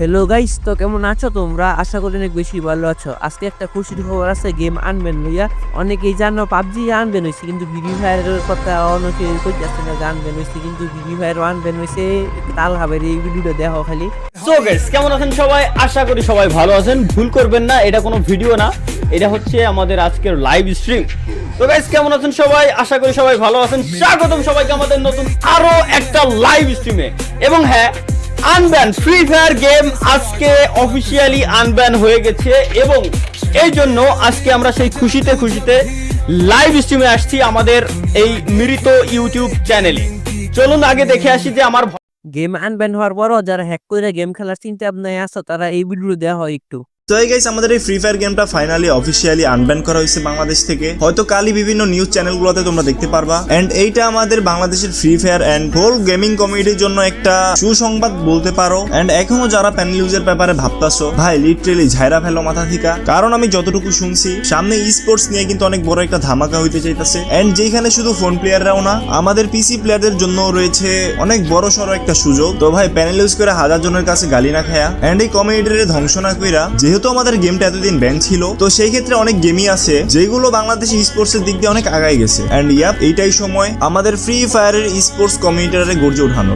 Hello guys তো কেমন আছো তোমরা? আশা করি অনেক বেশি ভালো আছো। আজকে একটা খুশির খবর আছে গেম আনবেন লইয়া। অনেকেই জানো পাবজি আনবেন হয়েছে কিন্তু ফ্রি ফায়ারের কথা অনেকে কইতেছে না আনবেন হয়েছে কিন্তু ফ্রি ফায়ার আনবেন হয়েছে তাল হাবের এই ভিডিওটা দেখো খালি। সো গাইস কেমন আছেন সবাই? আশা করি সবাই ভালো আছেন। ভুল করবেন না, এটা কোনো ভিডিও না। এটা হচ্ছে আমাদের আজকের লাইভ স্ট্রিম তো গাইস কেমন আছেন সবাই? আশা করি সবাই ভালো আছেন। স্বাগতম সবাইকে আমাদের নতুন আরও একটা লাইভ স্ট্রিমে এবং হ্যাঁ আনব্যান ফ্রি ফায়ার গেম আজকে অফিসিয়ালি আনব্যান হয়ে গেছে এবং এই জন্য আজকে আমরা সেই খুশিতে খুশিতে লাইভ স্ট্রিমে আসছি আমাদের এই মৃত ইউটিউব চ্যানেলে চলুন আগে দেখে আসি যে আমার গেম আনব্যান হওয়ার পরও যারা হ্যাক করে গেম খেলার চিন্তা ভাবনায় আসো তারা এই ভিডিও দেওয়া হয় একটু। তো এই গাইস আমাদের এই ফ্রি ফায়ার গেমটা ফাইনালি অফিসিয়ালি আনব্যান করা হয়েছে বাংলাদেশ থেকে। হয়তো কালই বিভিন্ন নিউজ চ্যানেলগুলোতে তোমরা দেখতে পারবা। এন্ড এইটা আমাদের বাংলাদেশের free fire and whole gaming কমিউনিটির জন্য একটা সুসংবাদ বলতে পারো। এন্ড এখনও যারা প্যানেল ইউজের ব্যাপারে ভাবতাছো, ভাই লিটারেলি ঝাইরা ফেলো মাথা থিকা। কারণ আমি যতটুকু শুনছি, সামনে স্পোর্টস নিয়ে কিন্তু অনেক বড় একটা ধামাকা হইতে চাইতেছে। এন্ড যেখানে শুধু ফোন প্লেয়াররাও না, আমাদের পিসি প্লেয়ারদের জন্য রয়েছে অনেক বড় সড়ো একটা সুযোগ। তো ভাই প্যানেল ইউজ করে হাজার জনের কাছে গালি না খায়া। এন্ড এই কমিউনিটির ধ্বংস না কইরা, যেহেতু আমাদের গেমটা এতদিন ব্যান ছিল, তো সেই ক্ষেত্রে অনেক গেমই আছে যেগুলো বাংলাদেশ স্পোর্টস এর দিক দিয়ে অনেক আগায় গেছে। এন্ড ইয়াপ, এইটাই সময় আমাদের ফ্রি ফায়ারের স্পোর্টস কমিউনিটারে গর্জে ওঠানো